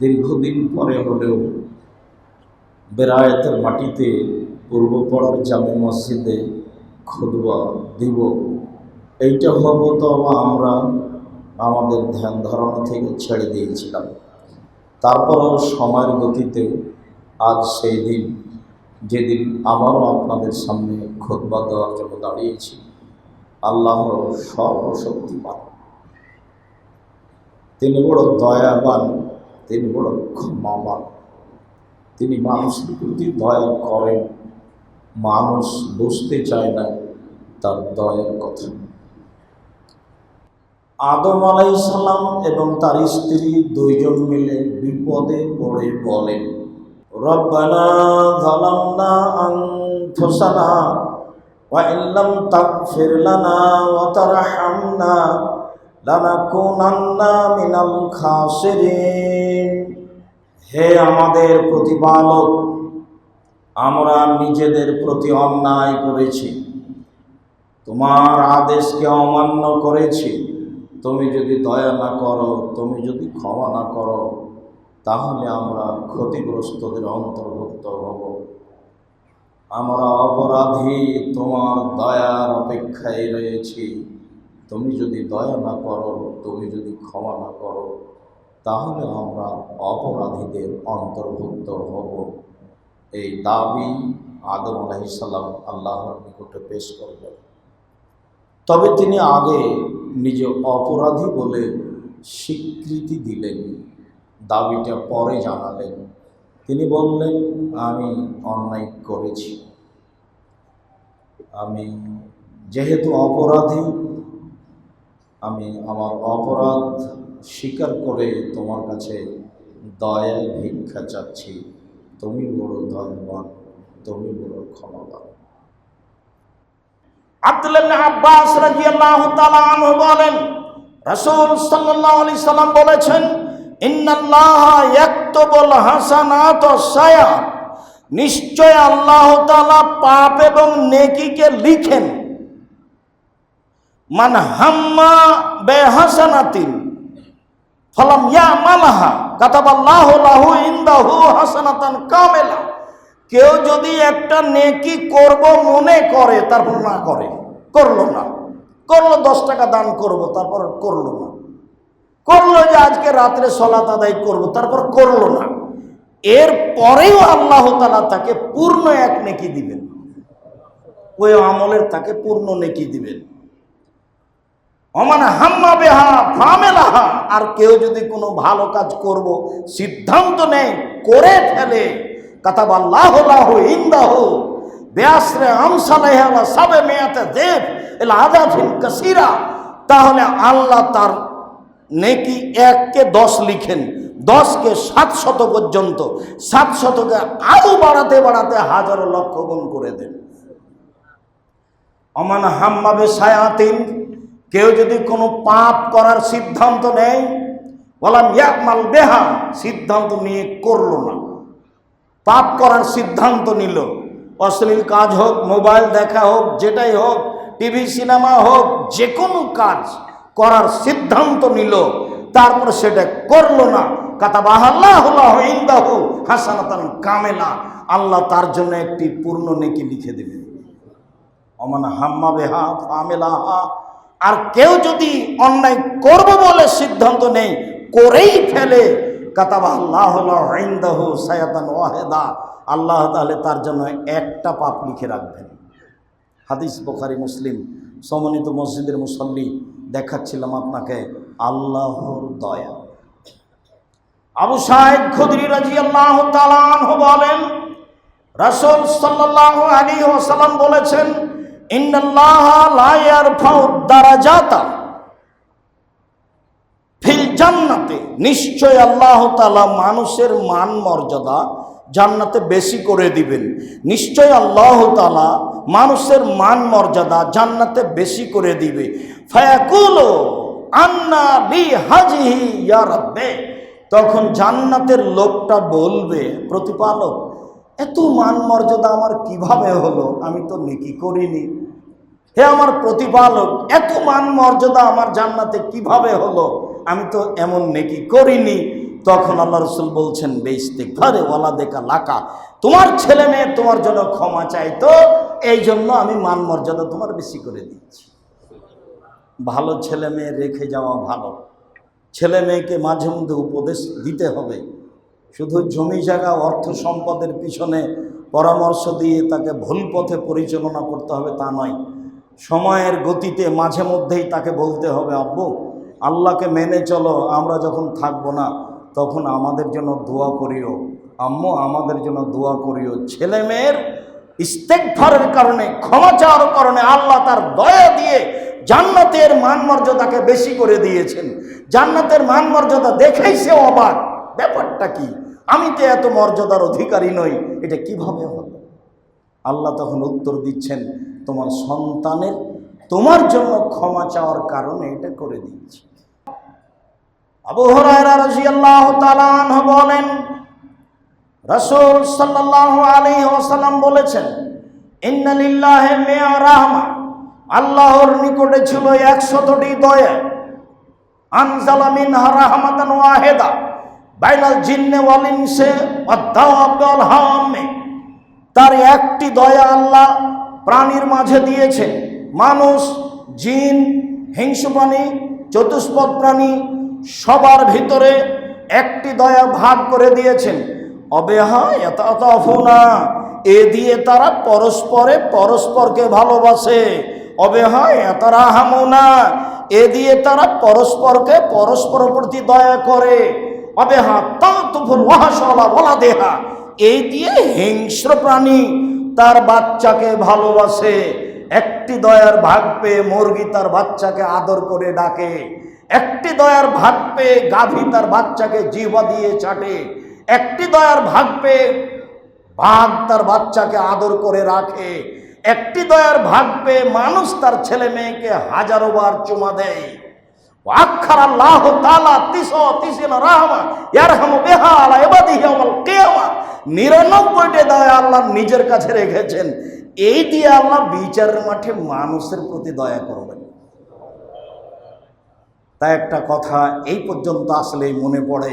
দীর্ঘদিন পরে হলেও বেরায়তের মাটিতে পূর্বপাড়ার জামে মসজিদে খুদবা দিব। এইটা হবত আমরা আমাদের ধ্যান ধারণা থেকে ছেড়ে দিয়েছিলাম। তারপরও সময়ের গতিতে আজ সেই দিন, যেদিন আবারও আপনাদের সামনে খোদবা দেওয়ার জন্য দাঁড়িয়েছি। আল্লাহর সর্বশক্তিমান। তিনি বড় দয়াবান তিনি বড় ক্ষমাবান তিনি মানুষের প্রতি দয়া করেন। মানুষ বুঝতে চায় না তার দয়ার কথা। আদম আলাইসাল্লাম এবং তার স্ত্রী দুইজন মিলে বিপদে পড়ে বলেন, রব্বানা খাসিরিন। হে আমাদের প্রতিপালক, আমরা নিজেদের প্রতি অন্যায় করেছি। তোমার আদেশকে অমান্য করেছি। তুমি যদি দয়া না করো, তুমি যদি ক্ষমা না করো, তাহলে আমরা ক্ষতিগ্রস্তদের অন্তর্ভুক্ত হব। আমরা অপরাধী, তোমার দয়ার অপেক্ষায় রয়েছি। তুমি যদি দয়া না করো, তুমি যদি ক্ষমা না করো তাহলে আমরা অপরাধীদের অন্তর্ভুক্ত হব। এই দাবি আদম আলাহিসাল্লাম আল্লাহর নিকটে পেশ করবেন তবে তিনি আগে নিজে অপরাধী বলে স্বীকৃতি দিলেন। দাবিটা পরে জানালেন। তিনি বললেন, আমি অন্যায় করেছি। আমি যেহেতু অপরাধী, আমি আমার অপরাধ স্বীকার করে তোমার কাছে দয়া ভিক্ষা চাচ্ছি। তুমি বড় দয়াবান, তুমি বড় ক্ষমাবান। আব্দুল্লাহ আব্বাস রাদিয়াল্লাহু তাআলা বলেন, রাসূল সাল্লাল্লাহু আলাইহি সাল্লাম বলেছেন, ইন্নাল্লাহা ইয়াকতুবুল হাসানাত সায়া নিশ্চয় আল্লাহ তাআলা পাপ এবং নেকিকে লিখেন, মান হাম্মা বেহাসানাতিন। ফলাম ইয়ামালাহা কাতাবাল্লাহু লাহু ইনদাহু হাসানাতান কামেলা। কেউ যদি একটা নেকি করব মনে করে, তারপর না করে, করল না। করল দশ টাকা দান করব, তারপর করল না। করল যে আজকে রাত্রে সলাত আদায় করব, তারপর করল না। এর পরেও আল্লাহ তালা তাকে পূর্ণ এক নেকি দিবেন। ওই আমলের তাকে পূর্ণ নেকি দিবেন। অমান হাম্মা বেহা ফামেলাহা। আর কেউ যদি কোনো ভালো কাজ করব, সিদ্ধান্ত নেয়, করে ফেলে। কাতাব আল্লাহ লাহ ইন্দাহ। বেআসরে আমসালাইহালা সাবে মেয়াতে দেব এল আদাফিন কাসিরা। তাহলে আল্লাহ তার নেকি এককে দশ লিখেন। দশকে সাত শত পর্যন্ত, সাত শতকে আরও বাড়াতে বাড়াতে হাজারো লক্ষ গুণ করে দেন। অমান হাম্মাবে সায়াতিন কেউ যদি কোনো পাপ করার সিদ্ধান্ত নেয় বলাম ইয়াকমাল বেহা, সিদ্ধান্ত নিয়ে করল না। পাপ করার সিদ্ধান্ত নিল। অশ্লীল কাজ হোক, মোবাইল দেখা হোক, যেটাই হোক, টিভি, সিনেমা হোক যে কোনো কাজ করার সিদ্ধান্ত নিল। তারপর সেটা করল না। কাতাবাহ ইন্দাহু হাসানাতান কামেলা। আল্লাহ তার জন্য একটি পূর্ণ নেকি লিখে দেবেন অমান হাম্মা বেহা ফামেলাহা আর কেউ যদি অন্যায় করব বলে সিদ্ধান্ত নেই, করেই ফেলে। কাতাবা আল্লাহ ওয়াহেদা। আল্লাহ তাহলে তার জন্য একটা পাপ লিখে রাখবেন। হাদিস বোখারি, মুসলিম, সমন্বিত মসজিদের মুসল্লি দেখাচ্ছিলাম আপনাকে, আল্লাহর দয়া। আবু সাহেব খুদরি রাজি আল্লাহ বলেন, রাসূল সাল্লাল্লাহু আলাইহি ওয়াসাল্লাম বলেছেন নিশ্চয় আল্লাহ তাআলা মানুষের মান মর্যাদা জান্নাতে বেশি করে দিবেন। নিশ্চয় আল্লাহ তাআলা মানুষের মান মর্যাদা জান্নাতে বেশি করে দিবে। আন্না তখন জান্নাতের লোকটা বলবে, প্রতিপালক এত মান মর্যাদা আমার কীভাবে হলো? আমি তো নেকি করিনি। হে আমার প্রতিপালক, এত মান মর্যাদা আমার জান্নাতে কীভাবে হলো? আমি তো এমন নেকি করিনি। তখন আল্লাহ রসুল বলছেন বেইস্তে ঘরে ওয়ালা দেখা লাকা। তোমার ছেলে মেয়ে তোমার জন্য ক্ষমা চাইতো এই জন্য আমি মান মর্যাদা তোমার বেশি করে দিচ্ছি ভালো ছেলে মেয়ে রেখে যাওয়া ভালো। ছেলে মেয়েকে মাঝে মধ্যে উপদেশ দিতে হবে। শুধু জমি জায়গা, অর্থ সম্পদের পিছনে পরামর্শ দিয়ে তাকে ভুল পথে পরিচালনা করতে হবে তা নয়। সময়ের গতিতে মাঝে মধ্যেই তাকে বলতে হবে, আব্বু, আল্লাহকে মেনে চলো, আমরা যখন থাকব না, তখন আমাদের জন্য দোয়া করিও। আম্মু, আমাদের জন্য দোয়া করিও। ছেলে মেয়ের ইস্তেকফারের কারণে ক্ষমা চাওয়ার কারণে আল্লাহ তার দয়া দিয়ে জান্নাতের মান মর্যাদাকে বেশি করে দিয়েছেন। জান্নাতের মান মর্যাদা দেখেই সে অবাক। ব্যাপারটা কি? আমি তো এত মর্যাদার অধিকারী নই, এটা কীভাবে হবে আল্লাহ তখন উত্তর দিচ্ছেন, তোমার সন্তানের তোমার জন্য ক্ষমা চাওয়ার কারণে এটা করে দিয়েছি। আবু হুরায়রা রাদিয়াল্লাহু তাআলা বলেন, রাসূল সাল্লাল্লাহু আলাইহি ওয়াসাল্লাম বলেছেন, ইন্না লিল্লাহি মিয়া রাহমা আল্লাহর নিকটে ছিল একশতটি দয়া। আনজালা মিনহা রাহমাতান ওয়াহিদা। বাইনাল জিন্নে ওয়াল ইনসে ওয়াদ দাওয়াব তার একটি দয়া আল্লাহ প্রাণীর মাঝে দিয়েছে। মানুষ, জিন, হিংস্র প্রাণী, চতুষ্পদ প্রাণী, সবার ভিতরে একটি দয়া ভাগ করে দিয়েছেন। অবেহা না এ দিয়ে তারা পরস্পরে পরস্পরকে ভালোবাসে। অবেহা তারা হামুনা এ দিয়ে তারা পরস্পরকে পরস্পর প্রতি দয়া করে। অবেহা তা তুফুল ওয়াহাসলা বলা দেহা। এই দিয়ে হিংস্র প্রাণী তার বাচ্চাকে ভালোবাসে, একটি দয়ার ভাগ পেয়ে মুরগি তার বাচ্চাকে আদর করে ডাকে, একটি দয়ার ভাগ পেয়ে গাভী তার বাচ্চাকে জিহ্বা দিয়ে চাটে, একটি দয়ার ভাগ পেয়ে বাঘ তার বাচ্চাকে আদর করে রাখে, একটি দয়ার ভাগ পেয়ে মানুষ তার ছেলে মেয়েকে হাজারো বার চুমা দেয়। আখার আল্লাহ তালা তিস তিসিন রাহমা ইয়ারহামু বিহা আলা ইবাদিহি ইয়াউমাল কিয়ামা। 99টি দয়া আল্লাহ নিজের কাছে রেখেছেন। এই দিয়ে আল্লাহ বিচারের মাঠে মানুষের প্রতি দয়া করবেন। তাই একটা কথা, এই পর্যন্ত আসলে মনে পড়ে।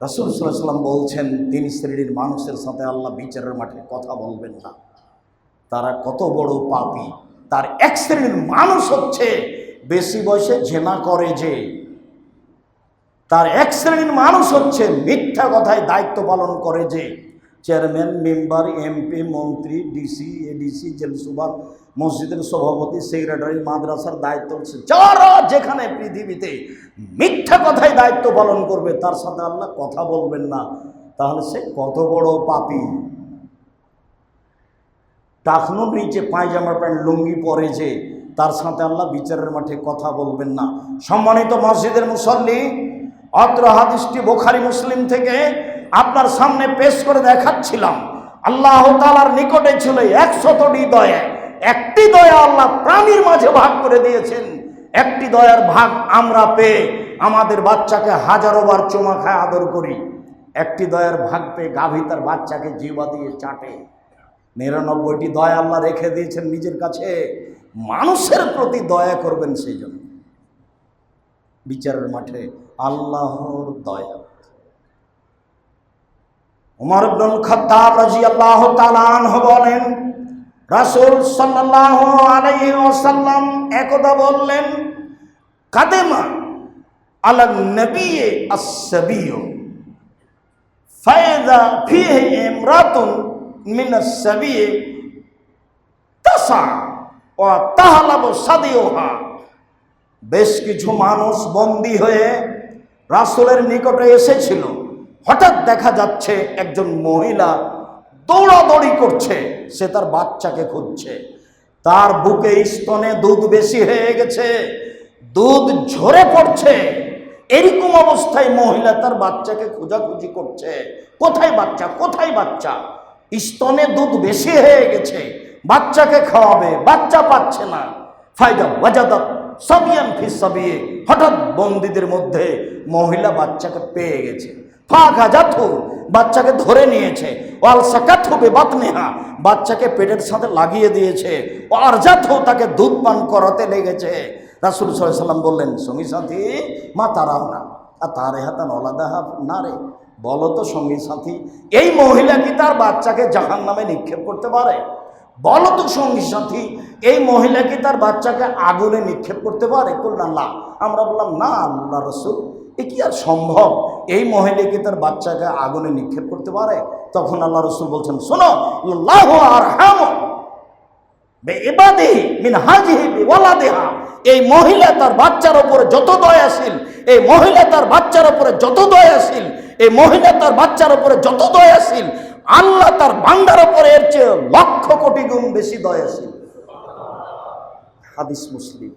রাসূল সাল্লাম বলছেন, তিন শ্রেণির মানুষের সাথে আল্লাহ বিচারের মাঠে কথা বলবেন না। তারা কত বড় পাপী। তার এক শ্রেণির মানুষ হচ্ছে বেশি বয়সে জেনা করে যে, তার এক শ্রেণির মানুষ হচ্ছে মিথ্যা কথায় দায়িত্ব পালন করে যে, চেয়ারম্যান, মেম্বার, এমপি, মন্ত্রী, ডিসি, এডিসি জেল সুপার মসজিদের সভাপতি, সেক্রেটারি, মাদ্রাসার দায়িত্ব হচ্ছে যারা যেখানে পৃথিবীতে মিথ্যা কথায় দায়িত্ব পালন করবে, তার সাথে আল্লাহ কথা বলবেন না, তাহলে সে কত বড় পাপী। টাকনুর নিচে পায়জামা প্যান্ট লুঙ্গি পরে যে তার সাথে আল্লাহ বিচারের মাঠে কথা বলবেন না। সম্মানিত মসজিদের মুসল্লি, অত্র হাদিসটি বোখারি, মুসলিম থেকে আপনার সামনে পেশ করে দেখাচ্ছিলাম। আল্লাহ তালার নিকটে ছিল একশতটি দয়া। একটি দয়া আল্লাহ প্রাণীর মাঝে ভাগ করে দিয়েছেন। একটি দয়ার ভাগ আমরা পেয়ে আমাদের বাচ্চাকে হাজারো বার চুমা খায় আদর করি। একটি দয়ার ভাগ পেয়ে গাভী তার বাচ্চাকে জিবা দিয়ে চাটে। নিরানব্বইটি দয়া আল্লাহ রেখে দিয়েছেন নিজের কাছে। মানুষের প্রতি দয়া করবেন সেই জন্য। বিচারের মাঠে আল্লাহর দয়া। উমর ইবনুল খাত্তাব রাদিয়াল্লাহু তাআলা আনহু বলেন, রাসূল সাল্লাল্লাহু আলাইহি ওয়াসাল্লাম একদা বললেন, কাদেমা আলা নবী আস-সাবিয়্যু ফায়দা ফিহি ইমরাতুন মিন আস-সাবিয়্যি তাসা ও বেশ কিছু মানুষ বন্দী হয়ে রাসূলের নিকটে এসেছিল। হঠাৎ দেখা যাচ্ছে একজন মহিলা দৌড়াদৌড়ি করছে। সে তার বাচ্চাকে খুঁজছে। তার বুকে স্তনে দুধ বেশি হয়ে গেছে। দুধ ঝরে পড়ছে। এরকম অবস্থায় মহিলা তার বাচ্চাকে খোঁজাখুঁজি করছে। কোথায় বাচ্চা? কোথায় বাচ্চা? স্তনে দুধ বেশি হয়ে গেছে। বাচ্চাকে খাওয়াবে, বাচ্চা পাচ্ছে না। ফায়দা ওয়াজাদাত সাবিয়ান ফি সাবিয়ে। হঠাৎ বন্দীদের মধ্যে মহিলা বাচ্চাকে পেয়ে গেছে। ফাঁকা যাথু বাচ্চাকে ধরে নিয়েছে। ওয়াল সাকাত হবে বাতনেহা বাচ্চাকে পেটের সাথে লাগিয়ে দিয়েছে। আর যাথু তাকে দুধ পান করাতে লেগেছে। রাসুল সাল্লাম বললেন, সঙ্গী সাথী, মা তারাও না। আর তার হাতান অলাদাহা না রে। বলো তো সঙ্গী সাথী, এই মহিলা কি তার বাচ্চাকে জাহান নামে নিক্ষেপ করতে পারে? বলো তো সঙ্গী সাথী, এই মহিলা কি তার বাচ্চাকে আগুনে নিক্ষেপ করতে পারে? করলাম না আমরা বললাম, না, আল্লাহ রসুল, এ কি আর সম্ভব? এই মহিলা কি তার বাচ্চাকে আগুনে নিক্ষেপ করতে পারে? তখন আল্লাহ রসুল বলছেন, শোনো, আল্লাহ আর বিওয়ালাদিহা। এই মহিলা তার বাচ্চার উপরে যত দয়াশীল, এই মহিলা তার বাচ্চার উপরে যত দয়াশীল, এই মহিলা তার বাচ্চার উপরে যত দয়াশীল আল্লাহ তার বান্দার ওপরে এর চেয়ে লক্ষ কোটি গুণ বেশি দয়াশীল। হাদিস মুসলিম।